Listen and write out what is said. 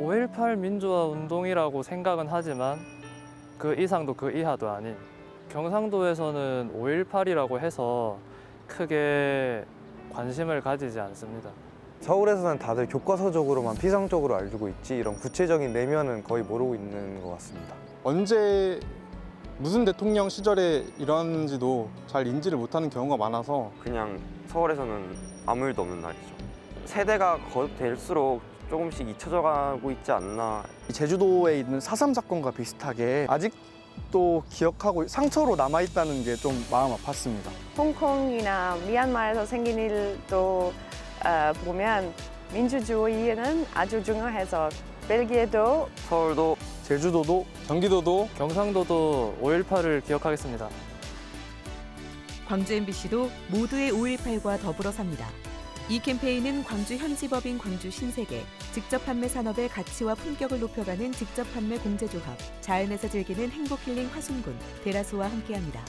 5.18 민주화 운동이라고 생각은 하지만 그 이상도 그 이하도 아닌 경상도에서는 5.18이라고 해서 크게 관심을 가지지 않습니다. 서울에서는 다들 교과서적으로만 피상적으로 알고 있지 이런 구체적인 내면은 거의 모르고 있는 것 같습니다. 언제 무슨 대통령 시절에 일어났는지도 잘 인지를 못하는 경우가 많아서 그냥 서울에서는 아무 일도 없는 날이죠. 세대가 거듭될수록 조금씩 잊혀져 가고 있지 않나 제주도에 있는 4.3 사건과 비슷하게 아직도 기억하고 상처로 남아있다는 게 좀 마음 아팠습니다. 홍콩이나 미얀마에서 생긴 일도 어, 보면 민주주의는 아주 중요해서 벨기에도 서울도 제주도도 경기도도 경상도도 5.18을 기억하겠습니다. 광주 MBC도 모두의 5.18과 더불어 삽니다. 이 캠페인은 광주 현지법인 광주 신세계, 직접 판매 산업의 가치와 품격을 높여가는 직접 판매 공제조합, 자연에서 즐기는 행복 힐링 화순군, 데라소와 함께합니다.